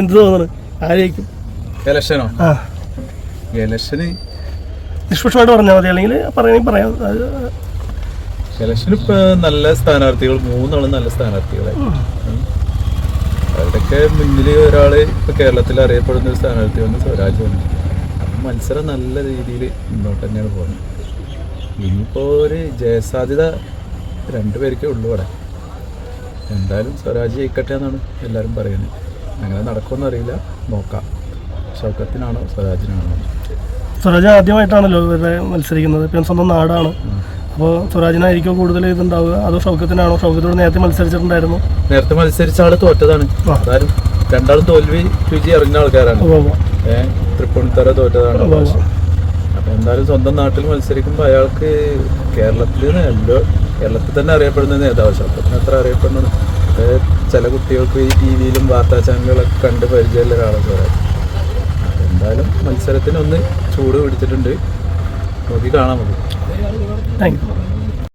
എന്ത് തോന്നണ് ആരായിരിക്കും ഇലക്ഷനോ ഇലക്ഷന് നിഷ്പക്ഷമായിട്ട് പറഞ്ഞാൽ മതി അല്ലെങ്കിൽ പറയണമെങ്കിൽ പറയാം. അത് ഇലക്ഷന് ഇപ്പൊ നല്ല സ്ഥാനാർത്ഥികൾ മൂന്നാളും നല്ല സ്ഥാനാർത്ഥികളെ അവരുടെയൊക്കെ മുന്നിൽ ഒരാൾ ഇപ്പൊ കേരളത്തിൽ അറിയപ്പെടുന്ന ഒരു സ്ഥാനാർത്ഥി വന്ന് സ്വരാജ് വന്നു. മത്സരം നല്ല രീതിയിൽ മുന്നോട്ട് തന്നെയാണ് പോകുന്നത്. ഇനിയിപ്പോ ഒരു ജയസാധ്യത രണ്ടുപേർക്കേ ഉള്ളൂ ഇവിടെ. എന്തായാലും സ്വരാജ് ജയിക്കട്ടെ എന്നാണ് എല്ലാവരും പറയുന്നത്. അങ്ങനെ നടക്കുമെന്ന് അറിയില്ല നോക്കാം. ഷൗക്കത്തിനാണോ സ്വരാജിനാണോ? സ്വരാജ് ആദ്യമായിട്ടാണല്ലോ ഇവരുടെ മത്സരിക്കുന്നത്. ഇപ്പം സ്വന്തം നാടാണ്. അപ്പോൾ സ്വരാജിനായിരിക്കും കൂടുതൽ ഇതുണ്ടാവുക? അതോ ഷൗക്കത്തിനാണോ ഷൗക്കത്തോട് നേരത്തെ മത്സരിച്ചിട്ടുണ്ടായിരുന്നു. നേരത്തെ മത്സരിച്ച ആൾ തോറ്റതാണ്. അതാരും രണ്ടാളും തോൽവി രുചി അറിഞ്ഞ ആൾക്കാരാണ്. ഏഹ് തൃപ്പൂണിത്തറ തോറ്റതാണ്. അപ്പൊ എന്തായാലും സ്വന്തം നാട്ടിൽ മത്സരിക്കുമ്പോൾ അയാൾക്ക് കേരളത്തിൽ എല്ലാ കേരളത്തിൽ തന്നെ അറിയപ്പെടുന്ന നേതാവ് ശബ്ദത്തിന് അത്ര അറിയപ്പെടുന്നത്. ചില കുട്ടികൾക്ക് ഈ ടി വിയിലും വാർത്താ ചാനലുകളൊക്കെ കണ്ട് പരിചയമുള്ള ഒരാളെ സ്വരാജ് എന്തായാലും മത്സരത്തിന് ഒന്ന് ചൂട് പിടിച്ചിട്ടുണ്ട്. നോക്കി കാണാൻ മതി താങ്ക് യു